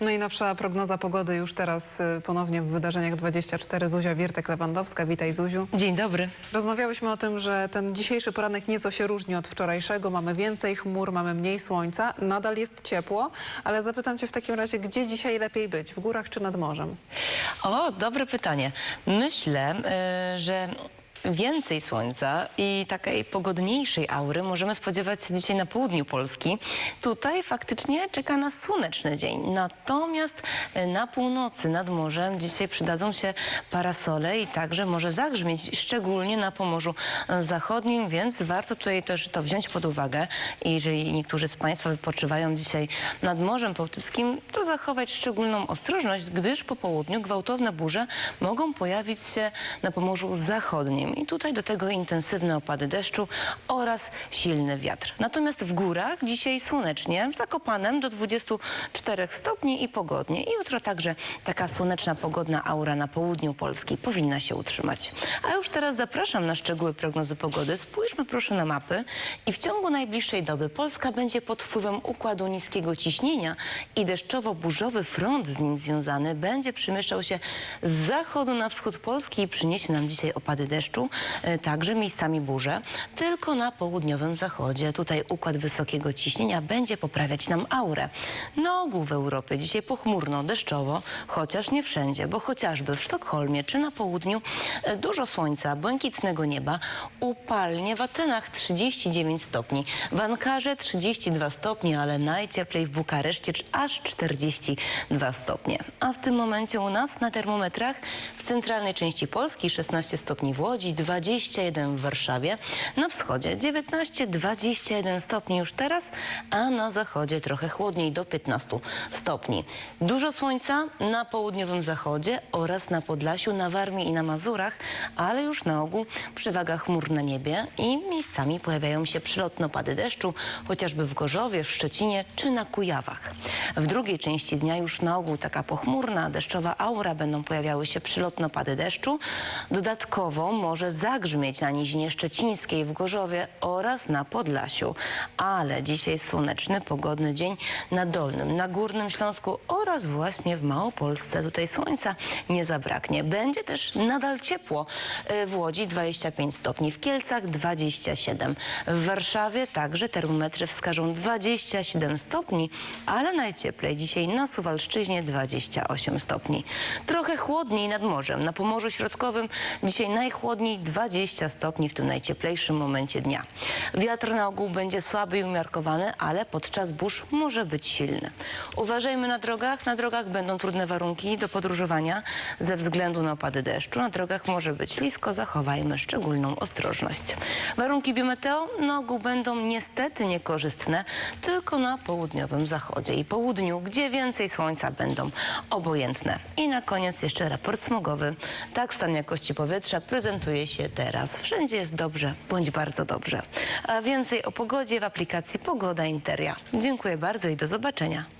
No i nowsza prognoza pogody już teraz y, ponownie w wydarzeniach 24. Zuzia Wirtek-Lewandowska. Witaj Zuziu. Dzień dobry. Rozmawiałyśmy o tym, że ten dzisiejszy poranek nieco się różni od wczorajszego. Mamy więcej chmur, mamy mniej słońca. Nadal jest ciepło, ale zapytam cię w takim razie, gdzie dzisiaj lepiej być? W górach czy nad morzem? O, dobre pytanie. Myślę, y, że więcej słońca i takiej pogodniejszej aury możemy spodziewać się dzisiaj na południu Polski. Tutaj faktycznie czeka nas słoneczny dzień. Natomiast y, na północy nad morzem dzisiaj przydadzą się parasole i także może zagrzmieć, szczególnie na Pomorzu Zachodnim, więc warto tutaj też to wziąć pod uwagę. Jeżeli niektórzy z Państwa wypoczywają dzisiaj nad Morzem Bałtyckim, to zachować szczególną ostrożność, gdyż po południu gwałtowne burze mogą pojawić się na Pomorzu Zachodnim. I tutaj do tego intensywne opady deszczu oraz silny wiatr. Natomiast w górach dzisiaj słonecznie, w Zakopanem do 24 stopni i pogodnie. I jutro także taka słoneczna, pogodna aura na południu Polski powinna się utrzymać. A już teraz zapraszam na szczegóły prognozy pogody. Spójrzmy proszę na mapy i w ciągu najbliższej doby Polska będzie pod wpływem układu niskiego ciśnienia i deszczowo-burzowy front z nim związany będzie przemieszczał się z zachodu na wschód Polski i przyniesie nam dzisiaj opady deszczu, e, także miejscami burze. Tylko na południowym zachodzie tutaj układ wysokiego ciśnienia będzie poprawiać nam aurę. Na ogół w Europie dzisiaj pochmurno, deszczowo, chociaż nie wszędzie, bo chociażby w Sztokholmie czy na południu e, dużo słońca, błękitnego nieba, upalnie w Atenach 39 stopni, w Ankarze 32 stopnie, ale najcieplej w Bukareszcie aż 42 stopnie. A w tym momencie u nas na termometrach w centralnej części Polski 16 stopni w Łodzi, 21 w Warszawie, na wschodzie 19-21 stopni już teraz, a na zachodzie trochę chłodniej do 15 stopni. Dużo słońca na południowym zachodzie oraz na Podlasiu, na Warmii i na Mazurach, ale już na ogół przewaga chmur na niebie i miejscami pojawiają się przelotne opady deszczu, chociażby w Gorzowie, w Szczecinie czy na Kujawach. W drugiej części dnia już na ogół taka pochmurna, deszczowa aura będą pojawiały się przelotne opady deszczu. Dodatkowo może zagrzmieć na nizinie szczecińskiej w Gorzowie oraz na Podlasiu. Ale dzisiaj słoneczny, pogodny dzień na Dolnym, na Górnym Śląsku oraz właśnie w Małopolsce. Tutaj słońca nie zabraknie. Będzie też nadal ciepło. Y, W Łodzi 25 stopni, w Kielcach 27. W Warszawie także termometry wskażą 27 stopni, ale najcieplej dzisiaj na Suwalszczyźnie 28 stopni. Trochę chłodniej nad morzem. Na Pomorzu Środkowym dzisiaj najchłodniej 20 stopni w tym najcieplejszym momencie dnia. Wiatr na ogół będzie słaby i umiarkowany, ale podczas burz może być silny. Uważajmy na drogach. Na drogach będą trudne warunki do podróżowania ze względu na opady deszczu. Na drogach może być ślisko, zachowajmy szczególną ostrożność. Warunki biometeo na ogół będą niestety niekorzystne tylko na południowym zachodzie i południu, gdzie więcej słońca będą obojętne. I na koniec jeszcze raport smogowy. Tak stan jakości powietrza prezentuje się teraz. Wszędzie jest dobrze, bądź bardzo dobrze. A więcej o pogodzie w aplikacji Pogoda Interia. Dziękuję bardzo i do zobaczenia.